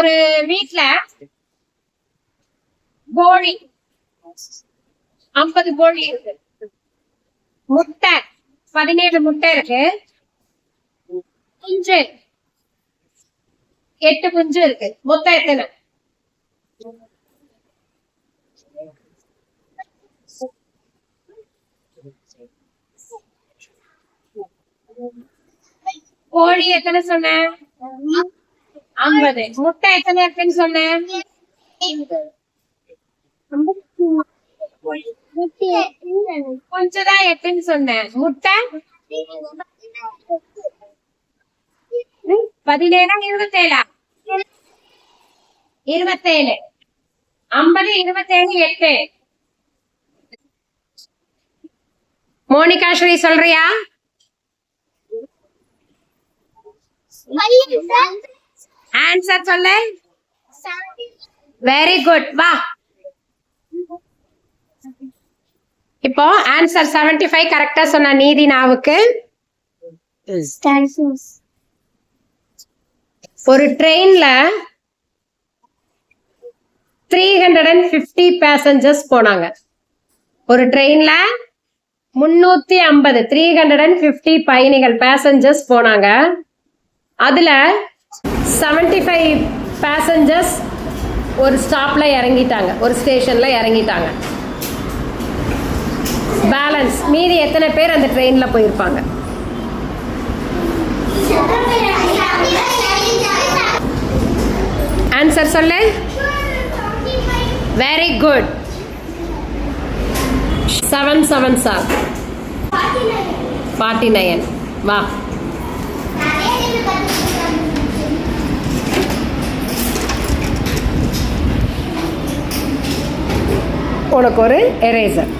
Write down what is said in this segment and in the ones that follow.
ஒரு வீட்ல கோழி ஐம்பது கோழி இருக்கு. முட்டை பதினேழு முட்டை இருக்கு. குஞ்சு எட்டு குஞ்சு இருக்கு. மொத்தம் எத்தனை? கோழி எத்தனை சொன்ன? ஐம்பது. முட்டை எத்தனை இருக்குன்னு சொன்னேன் கொஞ்சம் தான் எட்டுன்னு சொன்னேன் முட்டை? பதினேழா இருபத்தேழா? இருபத்தேழு. ஐம்பது இருபத்தேழு எட்டு. மோனிகா ஸ்ரீ சொல்றியா? ஆன்சர் சொல்லு. வெரி குட் வா. இப்போ ஆன்சர் 75 ஃபைவ் கரெக்டா சொன்ன நீதி நாவுக்கு. ஒரு ட்ரெயின்ல three hundred and fifty passengers போனாங்க. ஒரு ட்ரெயின்ல முன்னூத்தி ஐம்பது த்ரீ ஹண்ட்ரட் அண்ட் ஃபிஃப்டி பயணிகள் பேசஞ்சர்ஸ் போனாங்க. அதுல 75 ஃபைவ் பேசஞ்சர்ஸ் ஒரு ஸ்டாப்ல இறங்கிட்டாங்க. ஒரு ஸ்டேஷன்ல இறங்கிட்டாங்க. பேலன்ஸ் மீதி எத்தனை பேர் அந்த ட்ரெயின்ல போயிருப்பாங்க? ஆன்சர் சொல்லு. Very good seven seven sir forty nine வா உனக்கு ஒரு எரேசர்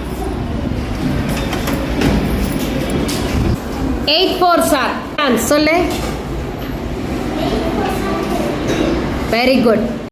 எயிட் ஃபோர் சார் சொல்லு. Very good